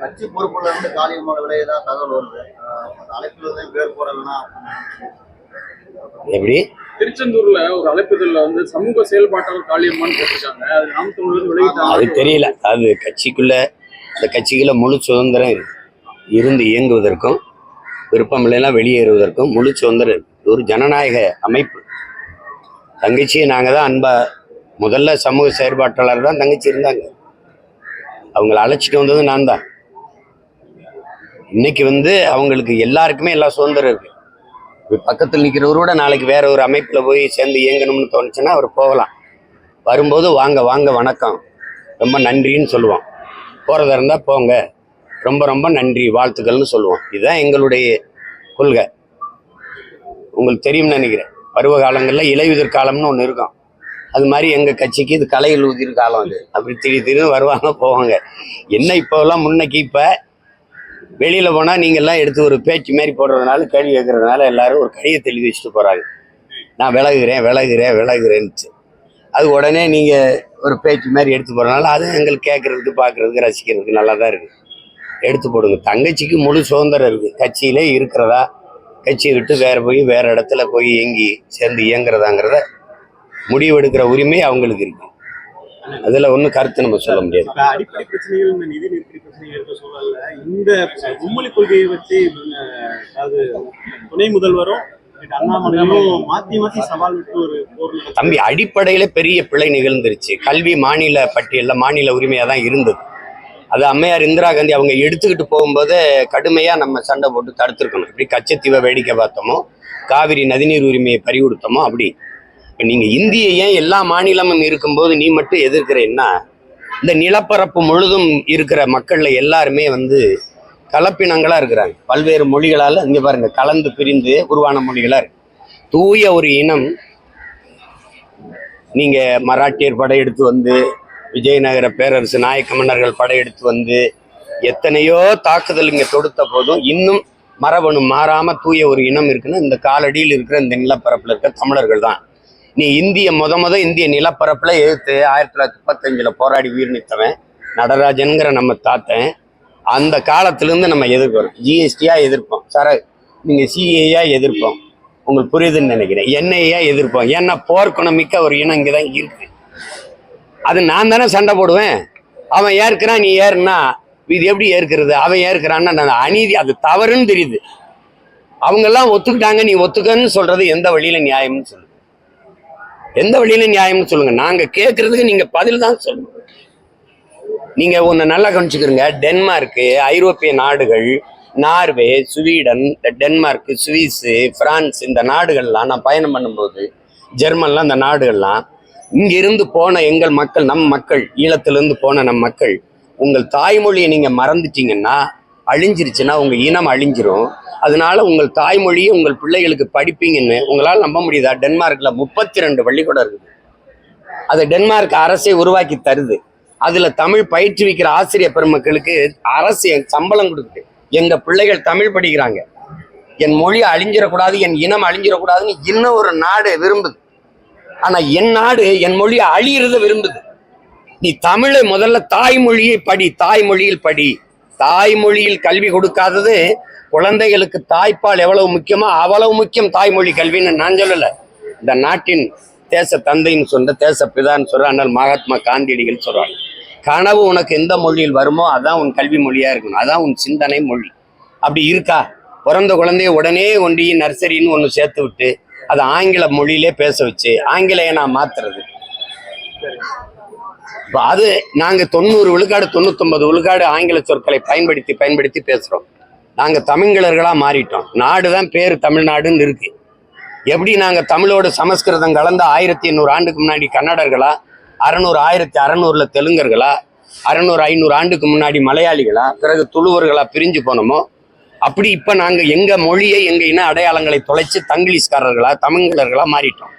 கட்சி பொறுப்புல இருந்து காளியம்மாவை விலையதா தகவல் வருது. அழைப்புல இருந்து பேர் போடலன்னா எப்படி? திருச்செந்தூர்ல ஒரு அழைப்புதல்ல வந்து சமூக செயல்பாட்டாளர் காளியம்மான்னு போட்டிருக்காங்க. அது வெளியிட்டாங்க தெரியல. அது கட்சிக்குள்ள அந்த கட்சிக்குள்ள முழு சுதந்திரம். இருந்து இயங்குவதற்கும் விருப்பம் இல்லைன்னா வெளியேறுவதற்கும் முழு சுதந்திரம் ஒரு ஜனநாயக அமைப்பு. தங்கச்சியை நாங்கள் தான் அன்பா முதல்ல சமூக செயற்பாட்டாளர் தான் தங்கச்சி இருந்தாங்க. அவங்கள அழைச்சிட்டு வந்தது நான் தான் இன்னைக்கு வந்து அவங்களுக்கு எல்லாருக்குமே எல்லா சுதந்திரம் இருக்கு. இப்போ பக்கத்தில் நிற்கிறவரோட நாளைக்கு வேற ஒரு அமைப்பில் போய் சேர்ந்து இயங்கணும்னு தோணுச்சுன்னா அவர் போகலாம். வரும்போது வாங்க வாங்க வணக்கம். ரொம்ப நன்றின்னு சொல்லுவோம் போகிறதா இருந்தால் போங்க. ரொம்ப ரொம்ப நன்றி வாழ்த்துக்கள்னு சொல்லுவோம் இதுதான் எங்களுடைய கொள்கை. உங்களுக்கு தெரியும்னு நினைக்கிறேன். பருவ காலங்களில் இலையுதிர் காலம்னு ஒன்று இருக்கும். அது மாதிரி எங்கள் கட்சிக்கு இது கலையில் உதிர் காலம் அது. அப்படி திடீர் திடீர்னு வருவாங்க போவாங்க. என்ன இப்போலாம் முன்னைக்கு இப்போ வெளியில் போனால் நீங்கள்லாம் எடுத்து ஒரு பேச்சு மாரி போடுறதுனால கேள்வி கேட்குறதுனால எல்லாரும் ஒரு கையை தெளிவி வச்சுட்டு போகிறாங்க நான் விலகுகிறேன் விலகுகிறேன் விலகுகிறேன்னுச்சு. அது உடனே நீங்கள் ஒரு பேச்சு மாதிரி எடுத்து போகிறனால அதுவும் எங்களுக்கு கேட்குறதுக்கு பார்க்குறதுக்கு ரசிக்கிறதுக்கு நல்லா தான் இருக்குது எடுத்து போடுங்க. தங்கச்சிக்கு முழு சுதந்திரம் இருக்குது கட்சியிலே இருக்கிறதா? கட்சியை விட்டு வேறு போய் வேறு இடத்துல போய் இயங்கி சேர்ந்து இயங்குறதாங்கிறத முடிவெடுக்கிற உரிமை அவங்களுக்கு இருக்கு. அதில் ஒன்றும் கருத்து நம்ம சொல்ல முடியாது. அடிப்படை பிரச்சனைகள் இந்த நிதி நெருக்கடி பிரச்சனைகள் இருக்க சூழல்ல இந்த மும்மொழி கொள்கையை வச்சு அதாவது துணை முதல்வரும் தம்பி அடிப்படையில பெரிய பிழை நிகழ்ந்துருச்சு. கல்வி மாநில பட்டியல்ல மாநில உரிமையா தான் இருந்தது. அது அம்மையார் இந்திரா காந்தி அவங்க எடுத்துக்கிட்டு போகும்போது கடுமையா நம்ம சண்டை போட்டு தடுத்திருக்கணும். இப்படி கச்சத்தீவை வேடிக்கை பார்த்தோமோ காவிரி நதிநீர் உரிமையை பறிகொடுத்தோமோ அப்படி. இப்போ நீங்க இந்திய ஏன் எல்லா மாநிலமும் இருக்கும்போது நீ மட்டும் எதிர்க்கிறேன்னா இந்த நிலப்பரப்பு முழுதும் இருக்கிற மக்கள்ல எல்லாருமே வந்து கலப்பினங்களா இருக்கிறாங்க. பல்வேறு மொழிகளால இங்க பாருங்க கலந்து பிரிந்து உருவான மொழிகளா இருக்கு. தூய ஒரு இனம் நீங்க மராட்டியர் படையெடுத்து வந்து விஜயநகர பேரரசு நாயக்க மன்னர்கள் படையெடுத்து வந்து எத்தனையோ தாக்குதல் இங்க தொடுத்த போதும் இன்னும் மரபணு மாறாம தூய ஒரு இனம் இருக்குன்னா இந்த காலடியில் இருக்கிற இந்த நிலப்பரப்பில் இருக்கிற தமிழர்கள் தான். நீ இந்திய முத முத இந்திய நிலப்பரப்புல எதிர்த்து ஆயிரத்தி தொள்ளாயிரத்தி முப்பத்தஞ்சில் போராடி உயிர் நீத்தவன் நடராஜன்கிற நம்ம தாத்தன். அந்த காலத்துலேருந்து நம்ம எதிர்க்கிறோம். ஜிஎஸ்டியாக எதிர்ப்போம். சார நீங்கள் சிஏயா எதிர்ப்போம். உங்களுக்கு புரியுதுன்னு நினைக்கிறேன். என்ஐயாக எதிர்ப்போம். ஏன்னா போர்க்குணம் மிக்க ஒரு இனம் இங்கே தான் இருக்கு. அது நான் தானே சண்டை போடுவேன். அவன் ஏற்கிறான் நீ ஏறுனா இது எப்படி ஏற்கிறது? அவன் ஏற்கிறான்னா நான் அநீதி அது தவறுன்னு தெரியுது. அவங்கெல்லாம் ஒத்துக்கிட்டாங்க. நீ ஒத்துக்கன்னு சொல்றது எந்த வழியில நியாயம்னு சொல்லு எந்த வழியில நியாயம்னு சொல்லுங்க. நாங்க கேட்கறதுக்கு நீங்க பதில் தான் சொல்லணும். நீங்க ஒன்னு நல்லா கவனிச்சுக்கிறீங்க. டென்மார்க்கு ஐரோப்பிய நாடுகள் நார்வே சுவீடன் இந்த டென்மார்க் சுவிஸு பிரான்ஸ் இந்த நாடுகள்லாம் நான் பயணம் பண்ணும்போது ஜெர்மன்லாம் இந்த நாடுகள்லாம் இங்கிருந்து போன எங்கள் மக்கள் நம் மக்கள் ஈழத்திலிருந்து போன நம் மக்கள் உங்கள் தாய்மொழியை நீங்கள் மறந்துட்டீங்கன்னா அழிஞ்சிருச்சுன்னா உங்கள் இனம் அழிஞ்சிரும். அதனால உங்கள் தாய்மொழியை உங்கள் பிள்ளைகளுக்கு படிப்பீங்கன்னு உங்களால் நம்ப முடியுதா? டென்மார்க்கில் முப்பத்தி ரெண்டு பள்ளிக்கூடம் இருக்குது. அதை டென்மார்க் அரசே உருவாக்கி தருது. அதில் தமிழ் பயிற்றுவிக்கிற ஆசிரியர் பெருமக்களுக்கு அரசு சம்பளம் கொடுக்குது. எங்கள் பிள்ளைகள் தமிழ் படிக்கிறாங்க. என் மொழி அழிஞ்சிடக்கூடாது என் இனம் அழிஞ்சிடக்கூடாதுன்னு இன்னும் ஒரு நாடு விரும்புது. ஆனால் என் நாடு என் மொழியை அழியிறத விரும்புது. நீ தமிழை முதல்ல தாய்மொழியை படி தாய்மொழியில் படி. தாய்மொழியில் கல்வி கொடுக்காதது குழந்தைகளுக்கு தாய்ப்பால் எவ்வளவு முக்கியமோ அவ்வளவு முக்கியம் தாய்மொழி கல்வின்னு நான் சொல்லல. இந்த நாட்டின் தேச தந்தைன்னு சொன்ன தேச பிதான்னு சொல்ற ஆனால் மகாத்மா காந்தியடிகள் சொல்றாங்க. கனவு உனக்கு எந்த மொழியில் வருமோ அதான் உன் கல்வி மொழியா இருக்கணும். அதான் உன் சிந்தனை மொழி. அப்படி இருக்கா? பிறந்த குழந்தைய உடனே ஒண்டி நர்சரின்னு ஒன்று சேர்த்து விட்டு அதை ஆங்கில மொழியிலே பேச வச்சு ஆங்கிலேய நான் மாத்துறது. இப்போ அது நாங்க தொண்ணூறு விழுக்காடு தொண்ணூத்தொன்பது விழுக்காடு ஆங்கில சொற்களை பயன்படுத்தி பயன்படுத்தி பேசுறோம். நாங்க தமிழ்களர்களா மாறிட்டோம். நாடு தான் பேர் தமிழ்நாடுன்னு இருக்கு. எப்படி நாங்க தமிழோட சமஸ்கிருதம் கலந்த ஆயிரத்தி எண்ணூறு ஆண்டுக்கு முன்னாடி கன்னடர்களா அறநூறு ஆயிரத்தி அறநூறுல தெலுங்கர்களா அறநூறு ஐநூறு ஆண்டுக்கு முன்னாடி மலையாளிகளா பிறகு துளுவர்களா பிரிஞ்சு போனோமோ அப்படி இப்ப நாங்க எங்க மொழியை எங்க இன அடையாளங்களை தொலைச்சு தங்கிலீஷ்காரர்களா தமிழர்களாக மாறிட்டோம்.